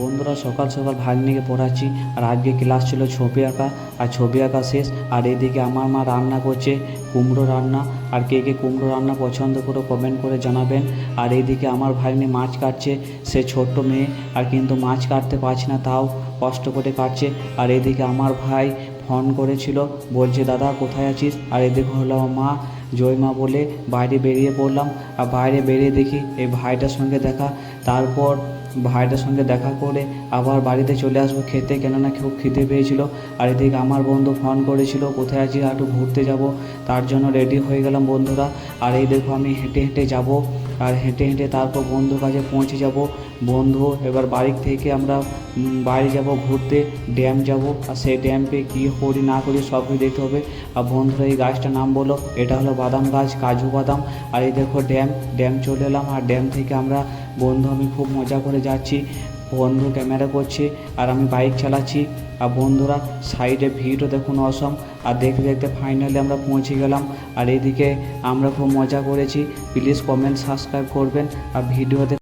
বন্ধুরা, সকাল সকাল ভাগ্নিকে পড়াচ্ছি, আর আজকে ক্লাস ছিল ছবি আঁকা, আর ছবি আঁকা শেষ, আর এদিকে আমার মা রান্না করছে, কুমড়ো রান্না, আর কে কে কুমড়ো রান্না পছন্দ করে কমেন্ট করে জানাবেন। আর এইদিকে আমার ভাগ্নি মাছ কাটছে, সে ছোট্ট মেয়ে, আর কিন্তু মাছ কাটতে পারছে না, তাও কষ্ট করে কাটছে। আর এদিকে আমার ভাই ফোন করেছিল, বলছে, দাদা, কোথায় আছিস? আর এদিকে হলো মা জয় মা বলে বাইরে বেরিয়ে পড়লাম। আর বাইরে বেরিয়ে দেখি, এই ভাইটার সঙ্গে দেখা। তারপর ভাইটার সঙ্গে দেখা করে আবার বাড়িতে চলে আসব খেতে, কেননা খুব খিদে পেয়েছিল। আর এদিকে আমার বন্ধু ফোন করেছিল, কোথায় আছি একটু ঘুরতে যাব। তার জন্য রেডি হয়ে গেলাম বন্ধুরা। আর এই দেখো আমি হেঁটে হেঁটে যাব। আর হেঁটে হেঁটে তারপর বন্ধুর কাছে পৌঁছে যাব। বন্ধু, এবার বাড়ি থেকে আমরা বাইরে যাব ঘুরতে ড্যাম যাব। আর সেই ড্যামে কী করি, না করি সব কিছু দেখতে হবে। আর বন্ধুরা, এই গাছটার নাম বলো। এটা হলো বাদাম গাছ, কাজু বাদাম। আর এই দেখো ড্যাম ড্যাম চলে এলাম। আর ড্যাম থেকে আমরা বন্ধু, আমি খুব মজা করে যাচ্ছি। বন্ধু ক্যামেরা করছে আর আমি বাইক চালাচ্ছি। আর বন্ধুরা, সাইডে ভিড়ও দেখুন, অসম। আর দেখতে দেখতে ফাইনালি আমরা পৌঁছে গেলাম। আর এদিকে আমরা খুব মজা করেছি। প্লিজ কমেন্ট সাবস্ক্রাইব করবেন। আর ভিডিওতে